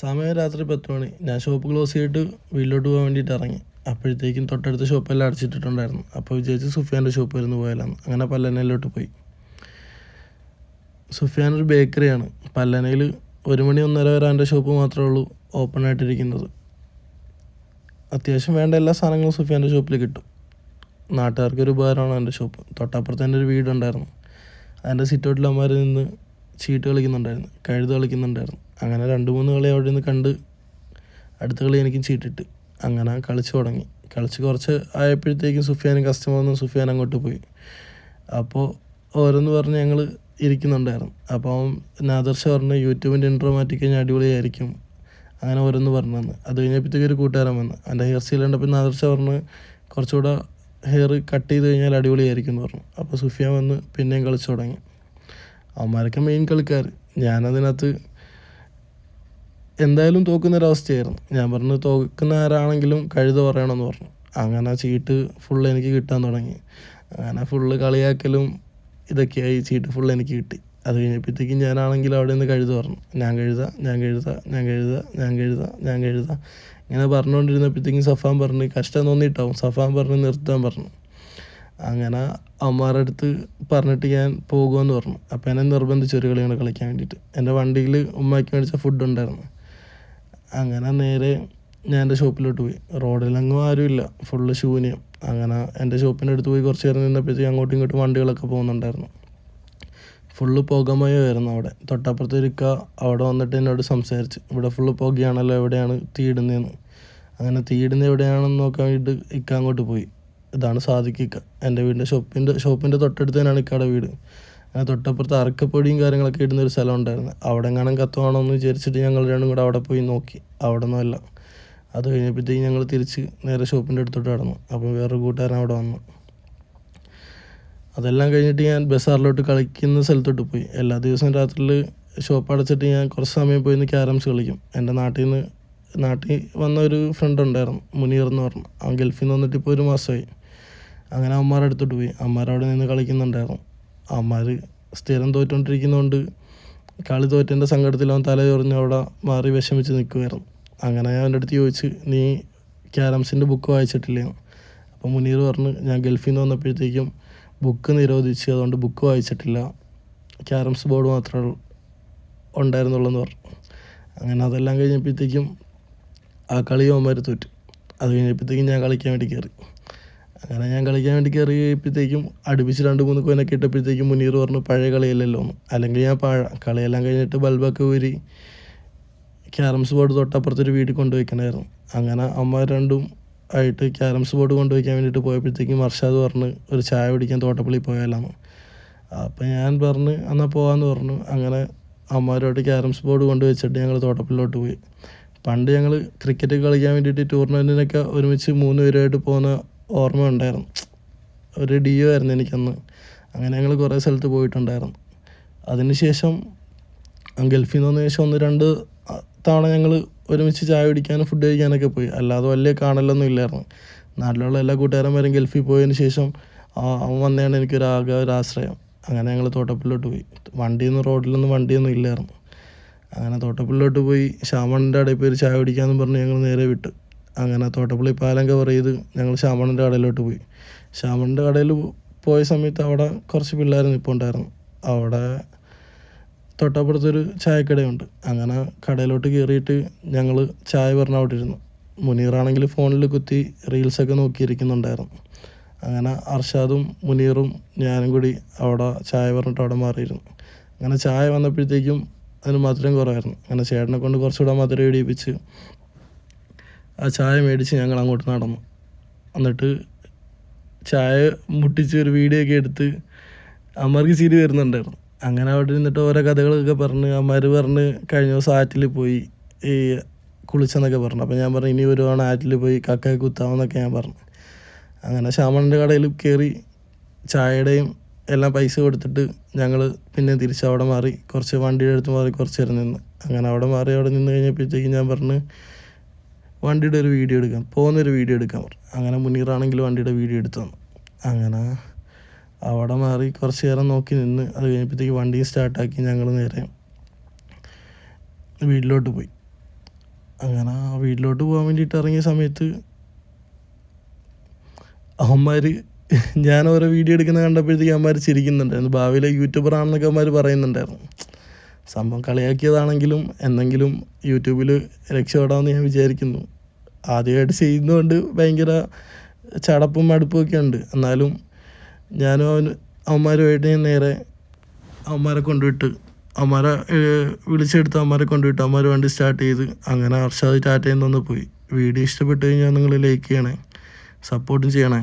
സമയം രാത്രി പത്ത് മണി. ഞാൻ ഷോപ്പ് ക്ലോസ് ചെയ്തിട്ട് വീട്ടിലോട്ട് പോകാൻ വേണ്ടിയിട്ട് ഇറങ്ങി. അപ്പോഴത്തേക്കും തൊട്ടടുത്ത ഷോപ്പെല്ലാം അടച്ചിട്ടിട്ടുണ്ടായിരുന്നു. അപ്പോൾ വിചാരിച്ച് സുഫിയാന്റെ ഷോപ്പ് വരുന്നു പോയാലാണ് അങ്ങനെ പല്ലനയിലോട്ട് പോയി. സുഫിയാൻ ഒരു ബേക്കറിയാണ് പല്ലനയിൽ ഒരു മണി ഒന്നര വരെ എന്റെ ഷോപ്പ് മാത്രമേ ഉള്ളൂ ഓപ്പൺ ആയിട്ടിരിക്കുന്നത്. അത്യാവശ്യം വേണ്ട എല്ലാ സാധനങ്ങളും സുഫിയാന്റെ ഷോപ്പിൽ കിട്ടും. നാട്ടുകാർക്ക് ഒരു ഉപകാരമാണ് എന്റെ ഷോപ്പ് തൊട്ടപ്പുറത്ത് എന്റെ ഒരു വീടുണ്ടായിരുന്നു. അതിന്റെ സിറ്റൗട്ടിൽ നിന്ന് ചീട്ട് കളിക്കുന്നുണ്ടായിരുന്നു. കഴുത് കളിക്കുന്നുണ്ടായിരുന്നു. അങ്ങനെ രണ്ട് മൂന്ന് കളി അവിടെ നിന്ന് കണ്ട് അടുത്ത കളി എനിക്ക് ചീട്ടിട്ട് അങ്ങനെ കളിച്ച് തുടങ്ങി. കളിച്ച് കുറച്ച് ആയപ്പോഴത്തേക്കും സുഫിയാൻ കസ്റ്റമർ വന്ന്. സുഫിയാൻ അങ്ങോട്ട് പോയി. അപ്പോൾ ഓരോന്ന് പറഞ്ഞ് ഞങ്ങൾ ഇരിക്കുന്നുണ്ടായിരുന്നു. അവൻ നാദർഷ പറഞ്ഞ് യൂട്യൂബിന്റെ ഇൻട്രോ മാറ്റി കഴിഞ്ഞാൽ അടിപൊളിയായിരിക്കും. അങ്ങനെ ഓരോന്ന് പറഞ്ഞു തന്നു. അത് കഴിഞ്ഞപ്പോഴത്തേക്ക് ഒരു കൂട്ടുകാരൻ വന്നു. എന്റെ ഹെയർ സ്റ്റൈൽ കണ്ടപ്പോൾ നാദർഷ പറഞ്ഞ് കുറച്ചുകൂടെ ഹെയർ കട്ട് ചെയ്ത് കഴിഞ്ഞാൽ അടിപൊളിയായിരിക്കും എന്ന് പറഞ്ഞു. അപ്പോൾ സുഫിയാൻ വന്ന് പിന്നെയും കളിച്ചു തുടങ്ങി. അവന്മാരൊക്കെ മെയിൻ കളിക്കാർ ഞാനതിനകത്ത് എന്തായാലും തോക്കുന്നൊരവസ്ഥയായിരുന്നു ഞാൻ പറഞ്ഞു തോക്കുന്ന ആരാണെങ്കിലും കഴുത പറയണമെന്ന് പറഞ്ഞു. അങ്ങനെ ചീട്ട് ഫുള്ള് എനിക്ക് കിട്ടാൻ തുടങ്ങി. അങ്ങനെ ഫുള്ള് കളിയാക്കലും ഇതൊക്കെയായി ചീട്ട് ഫുള്ള് എനിക്ക് കിട്ടി. അത് കഴിഞ്ഞപ്പോഴത്തേക്കും ഞാനാണെങ്കിൽ അവിടെ നിന്ന് കഴുത പറഞ്ഞു. ഞാൻ കഴുത ഞാൻ കഴുത ഞാൻ കഴുത ഞാൻ കഴുത ഞാൻ കഴുത. ഇങ്ങനെ പറഞ്ഞുകൊണ്ടിരുന്നപ്പോഴത്തേക്കും സഫാൻ പറഞ്ഞ് കഷ്ടം തോന്നിയിട്ടാവും. സഫാൻ പറഞ്ഞ് നിർത്താൻ പറഞ്ഞു. അങ്ങനെ അമ്മമാരുടെ അടുത്ത് പറഞ്ഞിട്ട് ഞാൻ പോകുമെന്ന് പറഞ്ഞു. അപ്പോൾ എന്നെ നിർബന്ധിച്ചു ഒരു കളിയാണ് കളിക്കാൻ വേണ്ടിയിട്ട്. എന്റെ വണ്ടിയിൽ ഉമ്മയ്ക്ക് മേടിച്ച ഫുഡ് ഉണ്ടായിരുന്നു. അങ്ങനെ നേരെ ഞാൻ എന്റെ ഷോപ്പിലോട്ട് പോയി. റോഡിലെങ്ങും ആരുമില്ല. ഫുള്ള് ശൂന്യം. അങ്ങനെ എന്റെ ഷോപ്പിന്റെ അടുത്ത് പോയി കുറച്ച് നേരം നിന്നപ്പോഴത്തേക്ക് അങ്ങോട്ടും ഇങ്ങോട്ടും വണ്ടികളൊക്കെ പോകുന്നുണ്ടായിരുന്നു. ഫുള്ള് പുകമയമായിരുന്നു അവിടെ. തൊട്ടപ്പുറത്ത് ഒരുക്ക അവിടെ വന്നിട്ട് എന്നോട് സംസാരിച്ച് ഇവിടെ ഫുള്ള് പുകയാണല്ലോ എവിടെയാണ് തീയിടുന്നതെന്ന്? അങ്ങനെ തീയിടുന്നത് എവിടെയാണെന്ന് നോക്കാൻ വേണ്ടിയിട്ട് ഇക്ക അങ്ങോട്ട് പോയി. ഇതാണ് സാധിക്കുക എന്റെ വീടിന്റെ ഷോപ്പിന്റെ ഷോപ്പിന്റെ തൊട്ടടുത്ത് തന്നെയാണ് ഇക്കയുടെ വീട്. തൊട്ടപ്പുറത്ത് അറക്കപ്പൊടിയും കാര്യങ്ങളൊക്കെ ഇടുന്ന ഒരു സ്ഥലം ഉണ്ടായിരുന്നു. അവിടെ എങ്ങാനും കത്തുവാണോ എന്ന് വിചാരിച്ചിട്ട് ഞങ്ങൾ രണ്ടും കൂടെ അവിടെ പോയി നോക്കി. അവിടെ നിന്നല്ല അത് കഴിഞ്ഞപ്പോഴത്തേക്ക് ഞങ്ങൾ തിരിച്ച് നേരെ ഷോപ്പിന്റെ അടുത്തോട്ട് കടന്നു. അപ്പോൾ വേറൊരു കൂട്ടുകാരൻ അവിടെ വന്നു. അതെല്ലാം കഴിഞ്ഞിട്ട് ഞാൻ ബസാറിലോട്ട് കളിക്കുന്ന സ്ഥലത്തോട്ട് പോയി. എല്ലാ ദിവസവും രാത്രിയിൽ ഷോപ്പ് അടച്ചിട്ട് ഞാൻ കുറച്ച് സമയം പോയി നിന്ന് ക്യാരംസ് കളിക്കും. എന്റെ നാട്ടിൽ നിന്ന് നാട്ടിൽ വന്ന ഒരു ഫ്രണ്ട് ഉണ്ടായിരുന്നു മുനീർ എന്ന് പറഞ്ഞു. അവൻ ഗൾഫിൽ നിന്ന് വന്നിട്ട് ഇപ്പോൾ ഒരു മാസമായി. അങ്ങനെ അമ്മമാരുടെ അടുത്തോട്ട് പോയി. അമ്മമാർ അവിടെ നിന്ന് കളിക്കുന്നുണ്ടായിരുന്നു. അമ്മമാർ സ്ഥിരം തോറ്റുകൊണ്ടിരിക്കുന്നതുകൊണ്ട് കളി തോറ്റന്റെ സങ്കടത്തിൽ അവൻ തല അവിടെ മാറി വിഷമിച്ച് നിൽക്കുമായിരുന്നു അങ്ങനെ ഞാൻ അവന്റെ അടുത്ത് ചോദിച്ച് നീ ക്യാരംസിന്റെ ബുക്ക് വായിച്ചിട്ടില്ലേ? അപ്പോൾ മുനീർ പറഞ്ഞു ഞാൻ ഗൾഫിൽ നിന്ന് വന്നപ്പോഴത്തേക്കും ബുക്ക് നിരോധിച്ച് അതുകൊണ്ട് ബുക്ക് വായിച്ചിട്ടില്ല. ക്യാരംസ് ബോർഡ് മാത്രമേ ഉണ്ടായിരുന്നുള്ളൂ എന്ന് പറഞ്ഞു. അങ്ങനെ അതെല്ലാം കഴിഞ്ഞപ്പോഴത്തേക്കും ആ കളി അവന്മാർ തോറ്റു. അത് കഴിഞ്ഞപ്പോഴത്തേക്കും ഞാൻ കളിക്കാൻ വേണ്ടി കയറി. അങ്ങനെ ഞാൻ കളിക്കാൻ വേണ്ടി കയറി കഴിയുമ്പോഴത്തേക്കും അടുപ്പിച്ച് രണ്ട് മൂന്ന് കോയിനൊക്കെ ഇട്ടപ്പോഴത്തേക്കും മുനീർ പറഞ്ഞു പഴയ കളിയല്ലല്ലോ അല്ലെങ്കിൽ ഞാൻ പഴ കളിയെല്ലാം കഴിഞ്ഞിട്ട് ബൾബൊക്കെ ഊരി ക്യാരംസ് ബോർഡ് തൊട്ടപ്പുറത്തൊരു വീട്ടിൽ കൊണ്ടുപോയിക്കണമായിരുന്നു അങ്ങനെ അമ്മ രണ്ടും ആയിട്ട് ക്യാരംസ് ബോർഡ് കൊണ്ടുപോയിക്കാൻ വേണ്ടിയിട്ട് പോയപ്പോഴത്തേക്കും അർഷാദ് പറഞ്ഞ് ഒരു ചായ പിടിക്കാൻ തോട്ടപ്പള്ളി പോയാലാണ് അപ്പോൾ ഞാൻ പറഞ്ഞ് എന്നാൽ പോകാമെന്ന് പറഞ്ഞു. അങ്ങനെ അമ്മമാരോട്ട് ക്യാരംസ് ബോർഡ് കൊണ്ടുവച്ചിട്ട് ഞങ്ങൾ തോട്ടപ്പള്ളിലോട്ട് പോയി. പണ്ട് ഞങ്ങൾ ക്രിക്കറ്റ് കളിക്കാൻ വേണ്ടിയിട്ട് ടൂർണമെന്റിനൊക്കെ ഒരുമിച്ച് മൂന്ന് പേരുമായിട്ട് പോകുന്ന ഓർമ്മ ഉണ്ടായിരുന്നു. ഒരു ഡിയോ ആയിരുന്നു എനിക്കന്ന്. അങ്ങനെ ഞങ്ങൾ കുറേ സ്ഥലത്ത് പോയിട്ടുണ്ടായിരുന്നു. അതിനുശേഷം ഗൾഫിൽ നിന്ന് ശേഷം ഒന്ന് രണ്ട് തവണ ഞങ്ങൾ ഒരുമിച്ച് ചായ കുടിക്കാനും ഫുഡ് കഴിക്കാനൊക്കെ പോയി. അല്ലാതെ വലിയ കാണലൊന്നും ഇല്ലായിരുന്നു. നാട്ടിലുള്ള എല്ലാ കൂട്ടുകാരന്മാരും ഗൾഫിൽ പോയതിന് ശേഷം അവൻ വന്നതാണ് എനിക്കൊരു ആകെ ഒരു ആശ്രയം. അങ്ങനെ ഞങ്ങൾ തോട്ടപ്പള്ളിലോട്ട് പോയി. വണ്ടിയൊന്നും റോഡിലൊന്നും വണ്ടിയൊന്നും ഇല്ലായിരുന്നു. അങ്ങനെ തോട്ടപ്പള്ളിലോട്ട് പോയി. ശ്യാമണിന്റെ അടയിൽ പോയി ചായ കുടിക്കാമെന്ന് പറഞ്ഞ് ഞങ്ങൾ നേരെ വിട്ടു. അങ്ങനെ തോട്ടപ്പള്ളി പാലം കവർ ചെയ്ത് ഞങ്ങൾ ശ്യാമണന്റെ കടയിലോട്ട് പോയി. ശ്യാമണന്റെ കടയിൽ പോയ സമയത്ത് അവിടെ കുറച്ച് പിള്ളേർ നിൽപ്പുണ്ടായിരുന്നു അവിടെ തൊട്ടപ്പുറത്തൊരു ചായക്കടയുണ്ട്. അങ്ങനെ കടയിലോട്ട് കയറിയിട്ട് ഞങ്ങൾ ചായ പറഞ്ഞ അവിടെ ഇരുന്നു മുനീറാണെങ്കിൽ ഫോണിൽ കുത്തി റീൽസൊക്കെ നോക്കിയിരിക്കുന്നുണ്ടായിരുന്നു. അങ്ങനെ അർഷാദും മുനീറും ഞാനും കൂടി അവിടെ ചായ പറഞ്ഞിട്ട് അവിടെ മാറിയിരുന്നു. അങ്ങനെ ചായ വന്നപ്പോഴത്തേക്കും അതിന് മധുരം കുറവായിരുന്നു. അങ്ങനെ ചേട്ടനെ കൊണ്ട് കുറച്ചുകൂടെ മധുരം ഇടിയിപ്പിച്ച് ആ ചായ മേടിച്ച് ഞങ്ങൾ അങ്ങോട്ട് നടന്നു. എന്നിട്ട് ചായ മുട്ടിച്ച് ഒരു വീഡിയോ ഒക്കെ എടുത്ത് അമ്മമാർക്ക് ചിരി വരുന്നുണ്ടായിരുന്നു. അങ്ങനെ അവിടെ നിന്നിട്ട് ഓരോ കഥകളൊക്കെ പറഞ്ഞ് അമ്മമാർ പറഞ്ഞ് കഴിഞ്ഞ ദിവസം ആറ്റിൽ പോയി ഈ കുളിച്ചെന്നൊക്കെ പറഞ്ഞു. അപ്പോൾ ഞാൻ പറഞ്ഞു ഇനി ഒരു തവണ ആറ്റിൽ പോയി കക്ക കുത്താമെന്നൊക്കെ ഞാൻ പറഞ്ഞു. അങ്ങനെ ശ്യാമണന്റെ കടയിൽ കയറി ചായയുടെയും എല്ലാം പൈസ കൊടുത്തിട്ട് ഞങ്ങൾ പിന്നെ തിരിച്ച് അവിടെ മാറി കുറച്ച് വണ്ടിയുടെ അടുത്ത് മാറി കുറച്ച് നേരം നിന്ന്. അങ്ങനെ അവിടെ മാറി അവിടെ നിന്ന് കഴിഞ്ഞപ്പോഴത്തേക്കും ഞാൻ പറഞ്ഞ് വണ്ടിയുടെ ഒരു വീഡിയോ എടുക്കാം. പോകുന്നൊരു വീഡിയോ എടുക്കാൻ പറഞ്ഞു അങ്ങനെ മുനീറാണെങ്കിൽ വണ്ടിയുടെ വീഡിയോ എടുത്തു തന്നു. അങ്ങനെ അവിടെ മാറി കുറച്ച് നേരം നോക്കി നിന്ന് അത് കഴിഞ്ഞപ്പോഴത്തേക്ക് വണ്ടി സ്റ്റാർട്ടാക്കി ഞങ്ങൾ നേരെ വീട്ടിലോട്ട് പോയി. അങ്ങനെ ആ വീട്ടിലോട്ട് പോകാൻ വേണ്ടിയിട്ട് ഇറങ്ങിയ സമയത്ത് അവന്മാർ ഞാൻ ഓരോ വീഡിയോ എടുക്കുന്ന കണ്ടപ്പോഴത്തേക്ക് അവന്മാർ ചിരിക്കുന്നുണ്ടായിരുന്നു. ഭാവിയിലെ യൂട്യൂബർ ആണെന്നൊക്കെ അവന്മാർ പറയുന്നുണ്ടായിരുന്നു. സംഭവം കളിയാക്കിയതാണെങ്കിലും എന്തെങ്കിലും യൂട്യൂബിൽ രക്ഷപ്പെടാമെന്ന് ഞാൻ വിചാരിക്കുന്നു. ആദ്യമായിട്ട് ചെയ്യുന്നതുകൊണ്ട് ഭയങ്കര ചടപ്പും മടുപ്പും ഒക്കെ ഉണ്ട്. എന്നാലും ഞാനും അവൻ അവന്മാരുമായിട്ട് ഞാൻ നേരെ അവന്മാരെ കൊണ്ടുവിട്ട് അവന്മാരെ വിളിച്ചെടുത്ത് അവന്മാരെ കൊണ്ടുവിട്ട് അവന്മാർ വണ്ടി സ്റ്റാർട്ട് ചെയ്ത് അങ്ങനെ അർഷാദ് ടാറ്റയിൽ നിന്ന് പോയി. വീഡിയോ ഇഷ്ടപ്പെട്ട് കഴിഞ്ഞാൽ നിങ്ങൾ ലൈക്ക് ചെയ്യണേ സപ്പോർട്ടും ചെയ്യണേ.